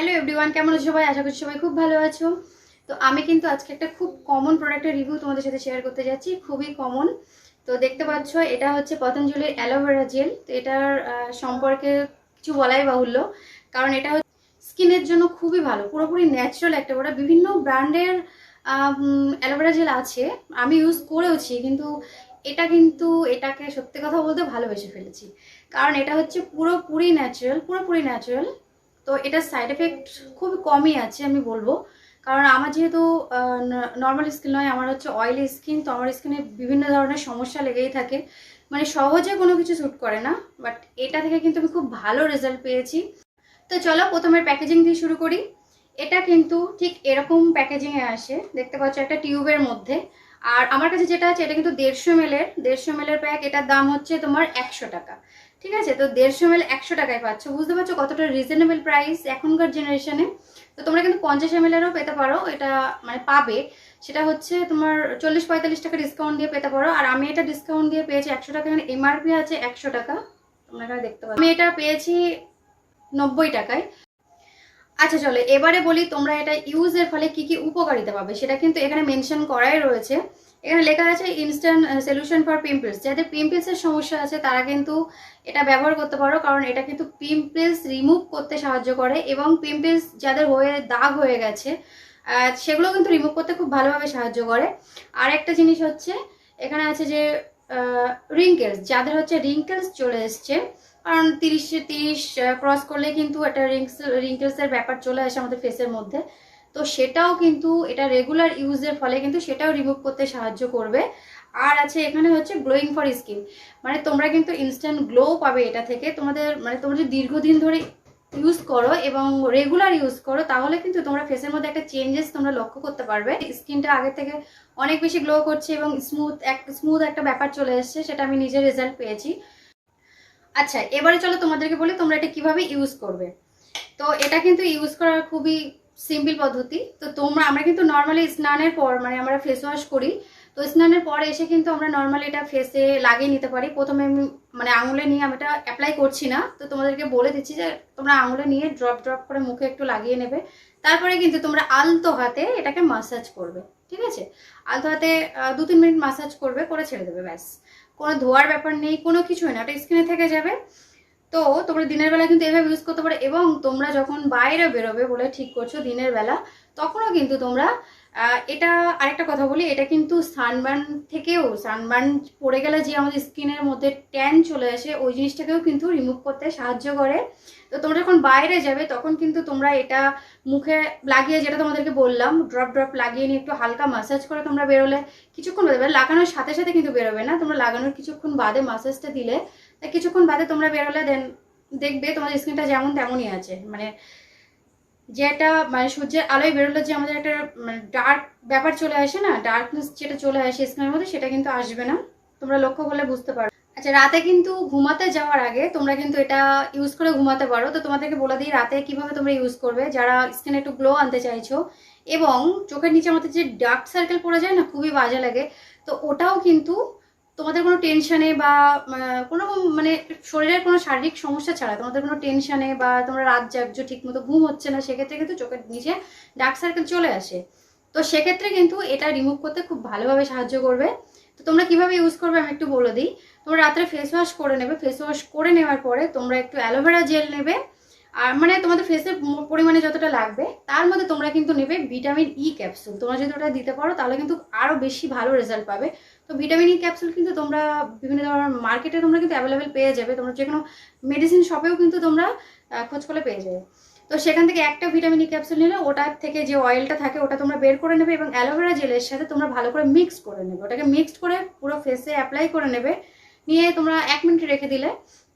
Hello everyone কেমন আছো সবাই? আশা করছি সবাই খুব ভালো আছো। তো আমি কিন্তু আজকে একটা খুব কমন প্রোডাক্টের রিভিউ তোমাদের সাথে শেয়ার করতে যাচ্ছি, খুবই কমন তো দেখতে পাচ্ছ, এটা হচ্ছে পতঞ্জলির অ্যালোভেরা জেল। তো এটার সম্পর্কে কিছু বলাই বাহুল্য। কারণ এটা হচ্ছে স্কিনের জন্য খুবই ভালো, পুরোপুরি ন্যাচারাল একটা প্রোডাক্ট বিভিন্ন ব্র্যান্ডের অ্যালোভেরা জেল আছে, আমি ইউজ করেওছি, কিন্তু এটা কিন্তু, এটাকে সত্যি কথা বলতে ভালোবেসে ফেলেছি। কারণ এটা হচ্ছে পুরোপুরি ন্যাচারাল পুরোপুরি ন্যাচারাল তো এটার সাইড এফেক্ট খুব কমই আছে আমি বলব। কারণ আমার যেহেতু নর্মাল স্কিন নয়, আমার হচ্ছে অয়েলি স্কিন তো আমার স্কিনে বিভিন্ন ধরনের সমস্যা লেগেই থাকে। মানে সহজে কোনো কিছু শ্যুট করে না বাট এটা থেকে কিন্তু আমি খুব ভালো রেজাল্ট পেয়েছি। তো চলো প্রথমে প্যাকেজিং দিয়ে শুরু করি। এটা কিন্তু ঠিক এরকম প্যাকেজিংয়ে আসে, দেখতে পাচ্ছ একটা টিউবের মধ্যে। আর আমার কাছে যেটা আছে, এটা কিন্তু দেড়শো এর। দেড়শো এর প্যাক এটার দাম হচ্ছে তোমার একশো টাকা। ঠিক আছে? তো দেড়শো এম এল একশো টাকায় পাচ্ছ। বুঝতে পারছ কতটা রিজনেবল প্রাইস এখনকার জেনারেশনে তো তোমরা কিন্তু পঞ্চাশ এম এলেরও পেতে পারো। এটা মানে পাবে। সেটা হচ্ছে তোমার চল্লিশ পঁয়তাল্লিশ টাকা ডিসকাউন্ট দিয়ে পেতে পারো। আর আমি এটা ডিসকাউন্ট দিয়ে পেয়েছি একশো টাকা। মানে এমআরপি আছে একশো টাকা। তোমরা এখানে দেখতে পাবো আমি এটা পেয়েছি নব্বই টাকায়। আচ্ছা চলো, এবারে বলি তোমরা এটা ইউজের ফলে কি কি উপকারিতা পাবে, সেটা কিন্তু এখানে মেনশন করাই রয়েছে। এখানে লেখা আছে ইনস্ট্যান্ট সলিউশন ফর পিম্পলস যাদের পিম্পলসের সমস্যা আছে তারা কিন্তু এটা ব্যবহার করতে পারো, কারণ এটা কিন্তু পিম্পলস রিমুভ করতে সাহায্য করে এবং পিম্পলস যাদের হয়ে, দাগ হয়ে গেছে সেগুলো কিন্তু রিমুভ করতে খুব ভালোভাবে সাহায্য করে। আর একটা জিনিস হচ্ছে, এখানে আছে যে রিঙ্কেলস যাদের হচ্ছে রিঙ্কেলস চলে এসছে, কারণ তিরিশ তিরিশ ক্রস করলে কিন্তু একটা রিঙ্কস রিঙ্কেলসের ব্যাপার চলে আসে আমাদের ফেসের মধ্যে। তো সেটাও কিন্তু এটা রেগুলার ইউজের ফলে কিন্তু সেটাও রিমুভ করতে সাহায্য করবে। আর আছে এখানে হচ্ছে গ্লোয়িং ফর স্কিন মানে তোমরা কিন্তু ইনস্ট্যান্ট গ্লো পাবে এটা থেকে। তোমাদের মানে তোমরা যদি দীর্ঘদিন ধরে ইউজ করো এবং রেগুলার ইউজ করো, তাহলে কিন্তু তোমরা ফেসের মধ্যে একটা চেঞ্জেস তোমরা লক্ষ্য করতে পারবে। স্কিনটা আগে থেকে অনেক বেশি গ্লো করছে এবং স্মুথ এক স্মুথ একটা ব্যাপার চলে এসছে, সেটা আমি নিজের রেজাল্ট পেয়েছি। আচ্ছা এবারে চলো তোমাদেরকে বলি তোমরা এটা কীভাবে ইউজ করবে। তো এটা কিন্তু ইউজ করার খুবই সিম্পল পদ্ধতি। তো তোমরা, আমরা কিন্তু নর্মালি স্নানের পর মানে আমরা ফেস ওয়াশ করি, তো স্নানের পর এসে কিন্তু আমরা নর্মালি এটা ফেসে লাগিয়ে নিতে পারি। প্রথমে আমি মানে আঙুলে নিয়ে আমি এটা অ্যাপ্লাই করছি না। তো তোমাদেরকে বলে দিচ্ছি যে, তোমরা আঙুলে নিয়ে ড্রপ ড্রপ করে মুখে একটু লাগিয়ে নেবে। তারপরে কিন্তু তোমরা আলতো হাতে এটাকে মাসাজ করবে, ঠিক আছে? আলতো হাতে দু তিন মিনিট মাসাজ করবে, করে ছেড়ে দেবে, ব্যাস। কোনো ধোয়ার ব্যাপার নেই, কোনো কিছুই না ওটা স্কিনে থেকে যাবে। তো তোমরা দিনের বেলা কিন্তু এভাবে ইউজ করতে পারো এবং তোমরা যখন বাইরে বেরোবে বলে ঠিক করছ দিনের বেলা, তখনও কিন্তু তোমরা এটা আরেকটা কথা বলি, এটা কিন্তু সানবার্ন থেকেও, সানবার্ন পড়ে গেলে যে আমাদের স্কিনের মধ্যে ট্যান চলে আসে, ওই জিনিসটাকেও কিন্তু রিমুভ করতে সাহায্য করে। তো তোমরা যখন বাইরে যাবে, তখন কিন্তু তোমরা এটা মুখে লাগিয়ে, যেটা তোমাদেরকে বললাম ড্রপ ড্রপ লাগিয়ে নিয়ে একটু হালকা মাসাজ করে তোমরা বেরোলে। কিছুক্ষণ বাদে লাগানোর সাথে সাথে কিন্তু বেরোবে না, তোমরা লাগানোর কিছুক্ষণ বাদে মাসাজটা দিলে। তা কিছুক্ষণ বাদে তোমরা বেরোলে দেন দেখবে তোমার স্কিনটা যেমন তেমনই আছে। মানে যেটা মানে সূর্যের আলোয় বেরোলে যে আমাদের একটা মানে ডার্ক ব্যাপার চলে আসে না? ডার্কনেস যেটা চলে আসে স্কিনের মধ্যে, সেটা কিন্তু আসবে না। তোমরা লক্ষ্য করলে বুঝতে পারো। আচ্ছা রাতে কিন্তু ঘুমাতে যাওয়ার আগে তোমরা কিন্তু এটা ইউজ করে ঘুমাতে পারো। তো তোমাদেরকে বলে দিই, রাতে কীভাবে তোমরা ইউজ করবে, যারা স্কিনে একটু গ্লো আনতে চাইছো। এবং চোখের নিচে আমাদের যে ডার্ক সার্কেল পড়ে যায় না, খুবই বাজে লাগে। তো ওটাও কিন্তু তোমাদের কোনো টেনশনে বা কোনো মানে শরীরের কোনো শারীরিক সমস্যা ছাড়া তোমাদের কোনো টেনশনে বা তোমরা রাত জাগছো ঠিক মতো ঘুম হচ্ছে না, সেক্ষেত্রে কিন্তু চোখের নিচে ডার্ক সার্কেল চলে আসে। তো সেক্ষেত্রে কিন্তু এটা রিমুভ করতে খুব ভালোভাবে সাহায্য করবে। তো তোমরা কীভাবে ইউজ করবে আমি একটু বলে দিই। তোমরা রাত্রে ফেস ওয়াশ করে নেবে। ফেস ওয়াশ করে নেওয়ার পরে তোমরা একটু অ্যালোভেরা জেল নেবে। আর মানে তোমাদের ফেসের পরিমাণে যতটা লাগবে, তার মধ্যে তোমরা কিন্তু নেবে ভিটামিন ই ক্যাপসুল তোমরা যদি ওটা দিতে পারো, তাহলে কিন্তু আরও বেশি ভালো রেজাল্ট পাবে। তো ভিটামিন ই ক্যাপসুল কিন্তু তোমরা বিভিন্ন ধরনের মার্কেটে তোমরা কিন্তু অ্যাভেলেবেল পেয়ে যাবে। তোমরা যে কোনো মেডিসিন শপেও কিন্তু তোমরা খোঁজ করে পেয়ে যাবে। তো সেখান থেকে একটা ভিটামিন ই ক্যাপসুল নিলে ওটার থেকে যে অয়েলটা থাকে ওটা তোমরা বের করে নেবে এবং অ্যালোভেরা জেলের সাথে তোমরা ভালো করে মিক্স করে নেবে। ওটাকে মিক্সড করে পুরো ফেসে অ্যাপ্লাই করে নেবে। নিয়ে তোমরা এক মিনিট রেখে দিলে।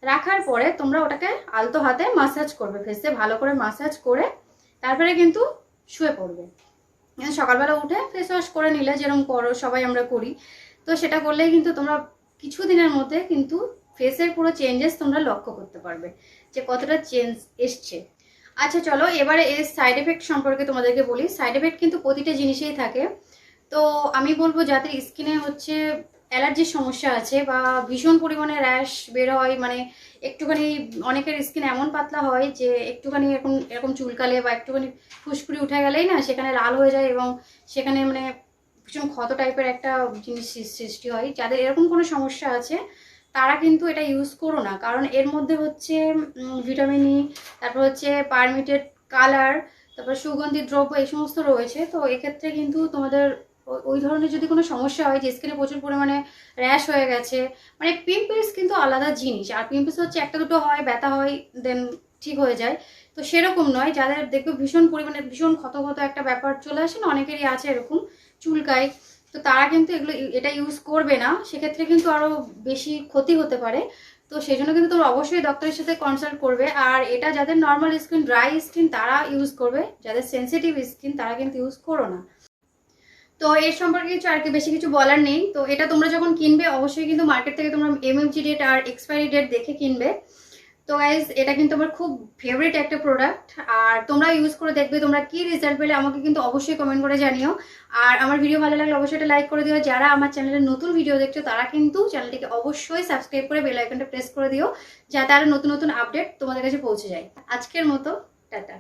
রাখার পরে তোমরা ওটাকে আলতো হাতে মাসাজ করবে ফেসে ভালো করে মাসাজ করে তারপরে কিন্তু শুয়ে পড়বে। সকালবেলা উঠে ফেস ওয়াশ করে নিলে যেরকম করো সবাই আমরা করি। তো সেটা করলেই কিন্তু তোমরা কিছু দিনের মধ্যে কিন্তু ফেসের পুরো চেঞ্জেস তোমরা লক্ষ্য করতে পারবে যে কতটা চেঞ্জ এসছে। আচ্ছা চলো এবারে এর সাইড এফেক্ট সম্পর্কে তোমাদেরকে বলি। সাইড এফেক্ট কিন্তু প্রতিটা জিনিসেই থাকে। তো আমি বলব, যাদের স্কিনে হচ্ছে অ্যালার্জির সমস্যা আছে বা ভীষণ পরিমাণে র্যাশ বের হয় মানে একটুখানি অনেকের স্কিন এমন পাতলা হয় যে একটুখানি এরকম এরকম চুলকালে বা একটুখানি ফুসকুড়ি উঠে গেলেই না সেখানে লাল হয়ে যায় এবং সেখানে মানে ভীষণ ক্ষত টাইপের একটা জিনিস সৃষ্টি হয়। যাদের এরকম কোনো সমস্যা আছে, তারা কিন্তু এটা ইউজ করো না। কারণ এর মধ্যে হচ্ছে ভিটামিন ই তারপর হচ্ছে পারমিটেড কালার তারপর সুগন্ধি দ্রব্য এই সমস্ত রয়েছে। তো এক্ষেত্রে কিন্তু তোমাদের ওই ধরনের যদি কোনো সমস্যা হয়, যে স্কিনে প্রচুর পরিমাণে র্যাশ হয়ে গেছে মানে পিম্পলস কিন্তু আলাদা জিনিস। আর পিম্পলস হচ্ছে একটা দুটো হয়, ব্যথা হয় দেন ঠিক হয়ে যায়। তো সেরকম নয়। যাদের দেখবে ভীষণ পরিমাণে, ভীষণ ক্ষত ক্ষত একটা ব্যাপার চলে আসে না, অনেকেরই আছে এরকম। চুলকায় তো তারা কিন্তু এগুলো এটা ইউজ করবে না। সেক্ষেত্রে কিন্তু আরও বেশি ক্ষতি হতে পারে। তো সেই জন্য কিন্তু তোমরা অবশ্যই ডক্টরের সাথে কনসাল্ট করবে। আর এটা যাদের নর্মাল স্কিন ড্রাই স্কিন তারা ইউজ করবে। যাদের সেনসিটিভ স্কিন তারা কিন্তু ইউজ করো না। তো এর সম্পর্কে কিছু আর কি বেশি কিছু বলার নেই। তো এটা তোমরা যখন কিনবে, অবশ্যই কিন্তু মার্কেট থেকে তোমরা এমএমজি ডেট আর এক্সপায়ারি ডেট দেখে কিনবে। তো গাইজ এটা কিন্তু আমার খুব ফেভারিট একটা প্রোডাক্ট আর তোমরা ইউজ করে দেখবে তোমরা কি রেজাল্ট পেলে, আমাকে কিন্তু অবশ্যই কমেন্ট করে জানিও। আর আমার ভিডিও ভালো লাগলে অবশ্যই এটা লাইক করে দিও। যারা আমার চ্যানেলে নতুন ভিডিও দেখছ, তারা কিন্তু চ্যানেলটিকে অবশ্যই সাবস্ক্রাইব করে বেল আইকনটা প্রেস করে দিও, যাতে আরও নতুন নতুন আপডেট তোমাদের কাছে পৌঁছে যায়। আজকের মতো, টাটা।